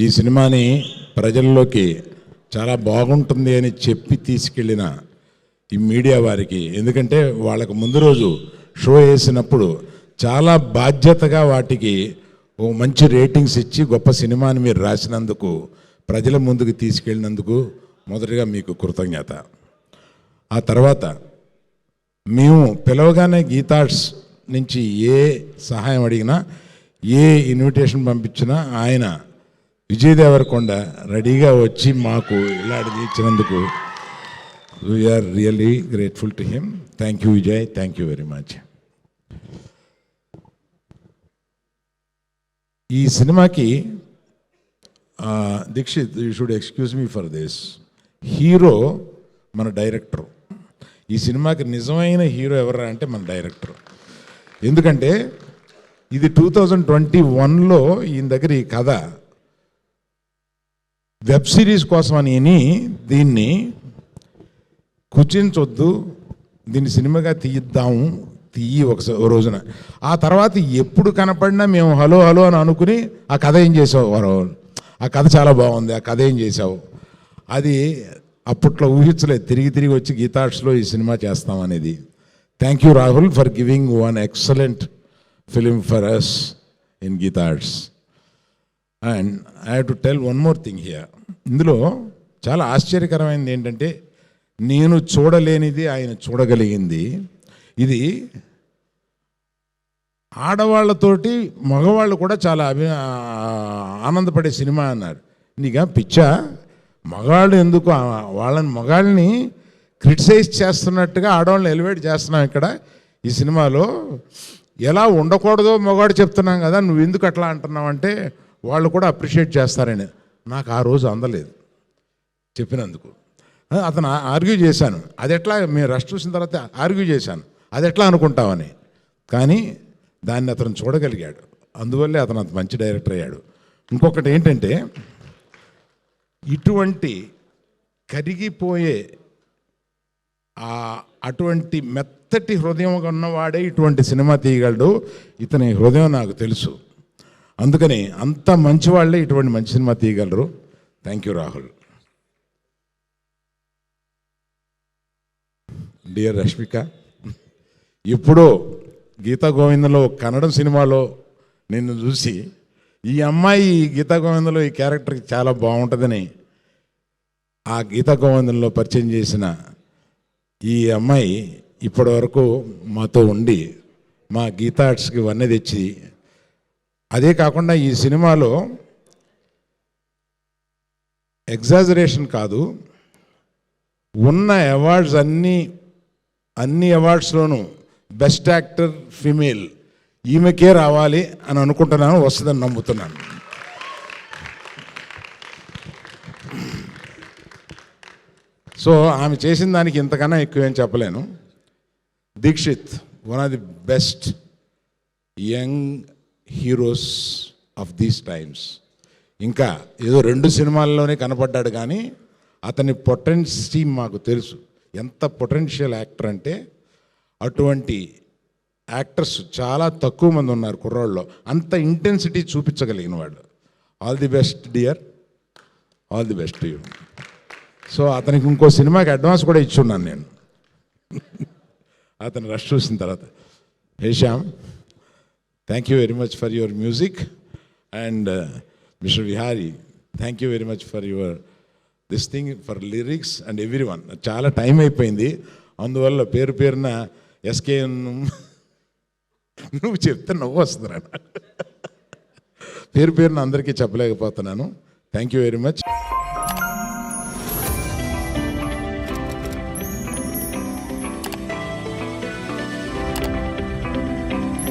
ఈ సినిమాని ప్రజల్లోకి చాలా బాగుంటుంది అని చెప్పి తీసుకెళ్ళిన ఈ మీడియా వారికి. ఎందుకంటే వాళ్ళకు ముందు రోజు షో వేసినప్పుడు చాలా బాధ్యతగా వాటికి ఓ మంచి రేటింగ్స్ ఇచ్చి గొప్ప సినిమాని మీరు రాసినందుకు ప్రజల ముందుకు తీసుకెళ్ళినందుకు మొదటగా మీకు కృతజ్ఞత. ఆ తర్వాత మేము పిలవగానే గీతార్ట్స్ నుంచి ఏ సహాయం అడిగినా ఏ ఇన్విటేషన్ పంపించినా ఆయన విజయ్ దేవరకొండ రెడీగా వచ్చి మాకు ఇలాంటిది ఇచ్చినందుకు we're really grateful to him thank you Vijay thank you very much ఈ సినిమాకి Deekshith you should excuse me for this hero మన డైరెక్టర్. ఈ సినిమాకి నిజమైన హీరో ఎవరు అంటే మన డైరెక్టర్. ఎందుకంటే ఇది టూ థౌజండ్ ట్వంటీ వన్లో ఈయన దగ్గర ఈ కథ వెబ్ సిరీస్ కోసం అని విని దీన్ని కుచించొద్దు దీన్ని సినిమాగా తీయిద్దాము తీయి ఒక రోజున. ఆ తర్వాత ఎప్పుడు కనపడినా మేము హలో హలో అని అనుకుని ఆ కథ ఏం చేసావు వారు? ఆ కథ చాలా బాగుంది ఆ కథ ఏం చేసావు? అది అప్పట్లో ఊహించలేదు తిరిగి తిరిగి వచ్చి గీతార్ట్స్లో ఈ సినిమా చేస్తాం అనేది. Thank you Rahul for giving one excellent film for us in Geetha Arts and I have to tell one more thing here ఇందులో చాలా ఆశ్చర్యకరమైనది ఏంటంటే నేను చూడలేనిది ఆయన చూడగలిగింది. ఇది ఆడవాళ్ళతోటి మగవాళ్ళు కూడా చాలా అభి ఆనందపడే సినిమా అన్నారు. నీకా పిచ్చా? మగాళ్ళు ఎందుకు? వాళ్ళని మగాళ్ళని క్రిటిసైజ్ చేస్తున్నట్టుగా ఆడవాళ్ళని ఎలివేట్ చేస్తున్నాం ఇక్కడ ఈ సినిమాలో. ఎలా ఉండకూడదో మగాడు చెప్తున్నాం కదా నువ్వు ఎందుకు అట్లా అంటున్నావు అంటే వాళ్ళు కూడా అప్రిషియేట్ చేస్తారని. నాకు ఆ రోజు అందలేదు చెప్పినందుకు. అతను ఆర్గ్యూ చేశాను. అది ఎట్లా మేము రెస్ట్ చూసిన తర్వాత ఆర్గ్యూ చేశాను. అది ఎట్లా అనుకుంటామని కానీ దాన్ని అతను చూడగలిగాడు. అందువల్లే అతను అంత మంచి డైరెక్టర్ అయ్యాడు. ఇంకొకటి ఏంటంటే ఇటువంటి కరిగిపోయే ఆ అటువంటి మెత్తటి హృదయం ఉన్నవాడే ఇటువంటి సినిమా తీయగలడు. ఇతని హృదయం నాకు తెలుసు. అందుకని అంత మంచి వాళ్ళే ఇటువంటి మంచి సినిమా తీయగలరు. Thank you Rahul dear Rashmika ఇప్పుడు గీతా గోవిందంలో కన్నడ కన్నడం సినిమాలో నిన్ను చూసి ఈ అమ్మాయి ఈ గీతా గోవిందంలో ఈ క్యారెక్టర్కి చాలా బాగుంటుందని ఆ గీతా గోవిందంలో పరిచయం చేసిన ఈ అమ్మాయి ఇప్పటి వరకు మాతో ఉండి మా గీతా ఆర్ట్స్కి వన్నె తెచ్చి అదే కాకుండా ఈ సినిమాలో ఎగ్జాజరేషన్ కాదు ఉన్న అవార్డ్స్ అన్నీ అన్ని అవార్డ్స్లోనూ బెస్ట్ యాక్టర్ ఫిమేల్ ఈమెకే రావాలి అని అనుకుంటున్నాను వస్తుందని నమ్ముతున్నాను. సో ఆమె చేసిన దానికి ఇంతకన్నా ఎక్కువేం చెప్పలేను. Deekshith one of the best young heroes of these times. ఇంకా ఏదో రెండు సినిమాల్లోనే కనపడ్డాడు కానీ అతని పొటెన్సీ మాకు తెలుసు. ఎంత పొటెన్షియల్ యాక్టర్ అంటే అటువంటి యాక్టర్స్ చాలా తక్కువ మంది ఉన్నారు కుర్రాళ్ళు అంత ఇంటెన్సిటీ చూపించగలిగిన వాడు all the best dear all the best you so అతనికి ఇంకో సినిమాకి అడ్వాన్స్ కూడా ఇచ్చున్నాను నేను. అతను రష్ చూసిన తర్వాత. Hey thank you very much for your music and mister Vihari thank you very much for your this thing for lyrics and everyone చాలా time అయిపోయింది. అందువల్ల పేరు పేరున ఎస్కే నువ్వు చెప్తే నవ్వు వస్తున్నాను పేరు పేరున అందరికీ చెప్పలేకపోతున్నాను. Thank you very much